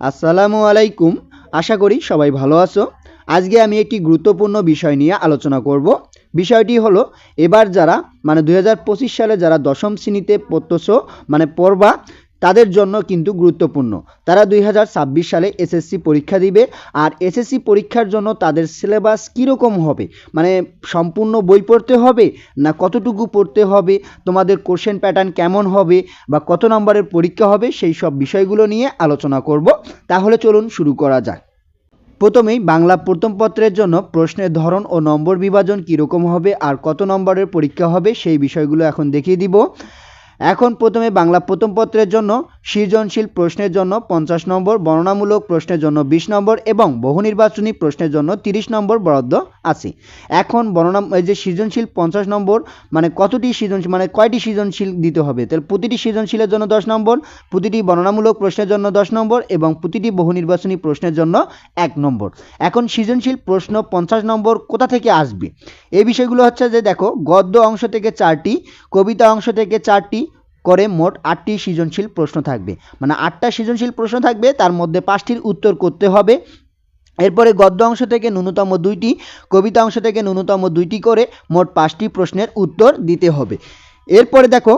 আসসালামু আলাইকুম। আশা করি সবাই ভালো আছো। আজকে আমি একটি গুরুত্বপূর্ণ বিষয় নিয়ে আলোচনা করব। বিষয়টি হলো, এবার যারা মানে দু হাজার পঁচিশ সালে যারা দশম শ্রেণীতে পড়তেছো মানে পড়বা তাদের জন্য কিন্তু গুরুত্বপূর্ণ। তারা দুই হাজার ছাব্বিশ সালে এসএসসি পরীক্ষা দিবে আর এসএসসি পরীক্ষার জন্য তাদের সিলেবাস কীরকম হবে? মানে সম্পূর্ণ বই পড়তে হবে না কতটুকু পড়তে হবে? তোমাদের কোশ্চেন প্যাটার্ন কেমন হবে? বা কত নম্বরের পরীক্ষা হবে? সেই সব বিষয়গুলো নিয়ে আলোচনা করব। তাহলে চলুন শুরু করা যাক। প্রথমেই বাংলা প্রথম পত্রের জন্য প্রশ্নের ধরন ও নম্বর বিভাজন কীরকম হবে আর কত নম্বরের পরীক্ষা হবে সেই বিষয়গুলো এখন দেখিয়ে দিব। এখন প্রথমে বাংলা প্রথম পত্রের জন্য সৃজনশীল প্রশ্নের জন্য পঞ্চাশ নম্বর, বর্ণনামূলক প্রশ্নের জন্য বিশ নম্বর এবং বহু নির্বাচনী প্রশ্নের জন্য তিরিশ নম্বর বরাদ্দ আছে। এখন বর্ণনা এই যে সৃজনশীল পঞ্চাশ নম্বর মানে কতটি সৃজনশীল মানে কয়টি সৃজনশীল দিতে হবে? তাহলে প্রতিটি সৃজনশীলের জন্য দশ নম্বর, প্রতিটি বর্ণনামূলক প্রশ্নের জন্য দশ নম্বর এবং প্রতিটি বহু নির্বাচনী প্রশ্নের জন্য এক নম্বর। এখন সৃজনশীল প্রশ্ন পঞ্চাশ নম্বর কোথা থেকে আসবে? এই বিষয়গুলো হচ্ছে যে দেখো, গদ্য অংশ থেকে চারটি, কবিতা অংশ থেকে চারটি করে মোট আটটি সৃজনশীল প্রশ্ন থাকবে। মানে আটটা সৃজনশীল প্রশ্ন থাকবে, তার মধ্যে পাঁচটির উত্তর করতে হবে। এরপরে গদ্য অংশ থেকে ন্যূনতম দুইটি, কবিতা অংশ থেকে ন্যূনতম দুইটি করে মোট পাঁচটি প্রশ্নের উত্তর দিতে হবে। এরপরে দেখো,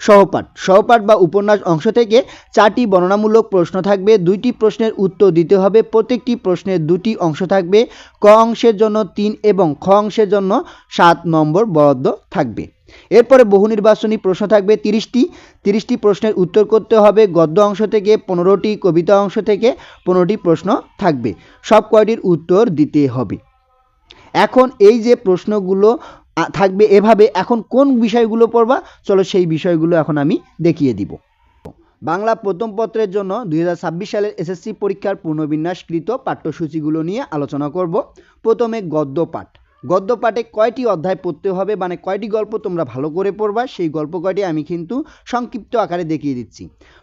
সহপাঠ। সহপাঠ বা উপন্যাস অংশ থেকে চারটি বর্ণনামূলক প্রশ্ন থাকবে, দুইটি প্রশ্নের উত্তর দিতে হবে, প্রত্যেকটি প্রশ্নের দুটি অংশ থাকবে, ক অংশের জন্য তিন এবং খ অংশের জন্য সাত নম্বর বরাদ্দ থাকবে। এরপরে বহু নির্বাচনী প্রশ্ন থাকবে তিরিশটি। তিরিশটি প্রশ্নের উত্তর করতে হবে গদ্য অংশ থেকে, পনেরোটি কবিতা অংশ থেকে, পনেরোটি প্রশ্ন থাকবে। সব কয়টির উত্তর দিতে হবে? এখন এই যে প্রশ্নগুলো থাকবে এভাবে, এখন কোন বিষয়গুলো পড়বা? চলো সেই বিষয়গুলো এখন আমি দেখিয়ে দিব। বাংলা প্রথম পত্রের জন্য দুই ছাব্বিশ সালের এসএসসি পরীক্ষার পুনর্বিন্যাসকৃত পাঠ্যসূচিগুলো নিয়ে আলোচনা করব। প্রথমে গদ্য পাঠ। গদ্য পাঠে কয়টি অধ্যায় পড়তে হবে? মানে কয়টি গল্প তোমরা ভালো করে পড়বা? সেই গল্প কয়টি আমি কিন্তু সংক্ষিপ্ত আকারে দেখিয়ে দিচ্ছি।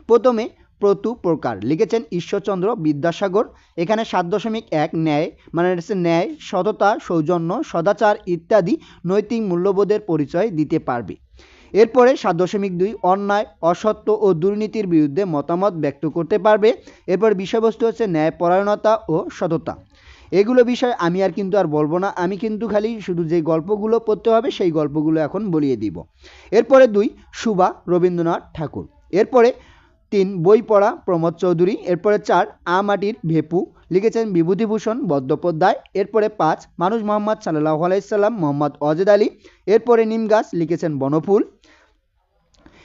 প্রথমে প্রতু প্রকার লিখেছেন ঈশ্বরচন্দ্র বিদ্যাসাগর। এখানে সাত দশমিক এক ন্যায় মানে হচ্ছে ন্যায়, সততা, সৌজন্য, সদাচার ইত্যাদি নৈতিক মূল্যবোধের পরিচয় দিতে পারবে। এরপরে সাত দশমিক দুই অন্যায়, অসত্য ও দুর্নীতির বিরুদ্ধে মতামত ব্যক্ত করতে পারবে। এরপর বিষয়বস্তু হচ্ছে ন্যায়পরায়ণতা ও সততা। এগুলো বিষয় আমি আর কিন্তু আর বলব না। আমি কিন্তু খালি শুধু যে গল্পগুলো পড়তে হবে, সেই গল্পগুলো এখন বলিয়ে দিব। এরপরে দুই, সুবা রবীন্দ্রনাথ ঠাকুর। এরপরে তিন, বই পড়া প্রমোদ চৌধুরী। এরপরে চার আমাটির ভেপু। লিখেছেন বিভূতিভূষণ বন্দ্যোপাধ্যায়। এরপরে পাঁচ, মানুষ মোহাম্মদ সাল্লাহ আলাইসাল্লাম মোহাম্মদ অজেদ আলী। এরপরে নিম গাছ লিখেছেন বনফুল।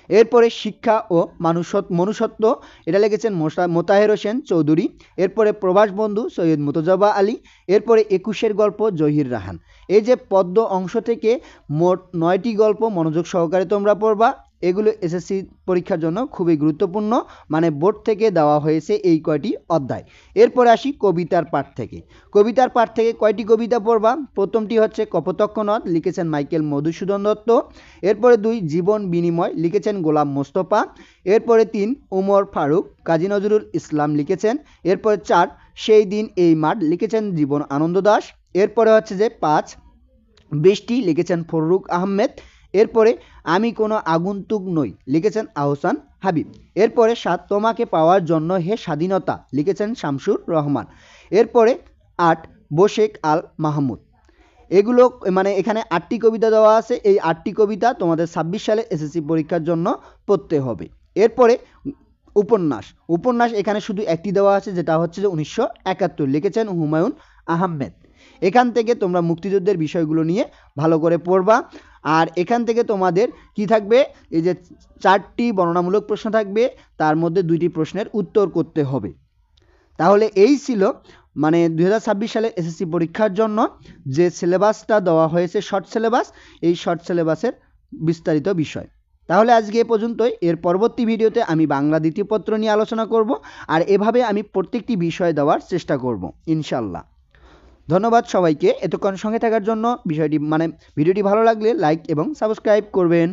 এরপরে শিক্ষা ও মানুষত্ব মনুষত্ব এটা লিখেছেন মোসা, মোতাহের হোসেন চৌধুরী। এরপরে প্রভাস বন্ধু সৈয়দ মুতজবা আলী। এরপরে একুশের গল্প জহির রাহান। এই যে পদ্ম অংশ থেকে মোট নয়টি গল্প মনোযোগ সহকারে তোমরা পড়বা। এগুলো এসএসসি পরীক্ষার জন্য খুবই গুরুত্বপূর্ণ। মানে বোর্ড থেকে দেওয়া হয়েছে এই কয়টি অধ্যায়। এরপরে আসি কবিতার পাঠ থেকে। কবিতার পাঠ থেকে কয়টি কবিতা পড়বা? প্রথমটি হচ্ছে কপোতক্ষ নদ, লিখেছেন মাইকেল মধুসূদন দত্ত। এরপরে দুই, জীবন বিনিময়, লিখেছেন গোলাম মোস্তফা। এরপরে তিন, উমর ফারুক, কাজী নজরুল ইসলাম লিখেছেন। এরপরে চার, সেই দিন এই মাঠ, লিখেছেন জীবন আনন্দ দাস। এরপরে হচ্ছে যে পাঁচ, বৃষ্টি, লিখেছেন ফররুক আহমেদ। এরপরে, আমি কোনো আগন্তুক নই লিখেছেন আহসান হাবিব। এরপরে, সাত তোমাকে পাওয়ার জন্য হে স্বাধীনতা লিখেছেন শামসুর রহমান। এরপরে, আট বোশেক আল মাহমুদ এগুলো মানে এখানে আটটি কবিতা দেওয়া আছে। এই আটটি কবিতা তোমাদের ছাব্বিশ সালে এসএসসি পরীক্ষার জন্য পড়তে হবে। এরপরে, উপন্যাস উপন্যাস এখানে শুধু একটি দেওয়া আছে, যেটা হচ্ছে যে উনিশশো একাত্তর, লিখেছেন হুমায়ুন আহমেদ। এখান থেকে তোমরা মুক্তিযুদ্ধের বিষয়গুলো নিয়ে ভালো করে পড়বা। আর এখান থেকে তোমাদের কি থাকবে? এই যে চারটি বর্ণনামূলক প্রশ্ন থাকবে, তার মধ্যে দুইটি প্রশ্নের উত্তর করতে হবে। তাহলে এই ছিল মানে দু হাজার ছাব্বিশ সালে এসএসসি পরীক্ষার জন্য যে সিলেবাসটা দেওয়া হয়েছে, শর্ট সিলেবাস, এই শর্ট সিলেবাসের বিস্তারিত বিষয়। তাহলে আজকে এ পর্যন্তই। এর পরবর্তী ভিডিওতে আমি বাংলা দ্বিতীয় পত্র নিয়ে আলোচনা করব, আর এভাবে আমি প্রত্যেকটি বিষয় দেওয়ার চেষ্টা করব ইনশাল্লাহ ধন্যবাদ সবাইকে এতক্ষণ সঙ্গে থাকার জন্য। বিষয়টি মানে ভিডিওটি ভালো লাগলে লাইক এবং সাবস্ক্রাইব করবেন।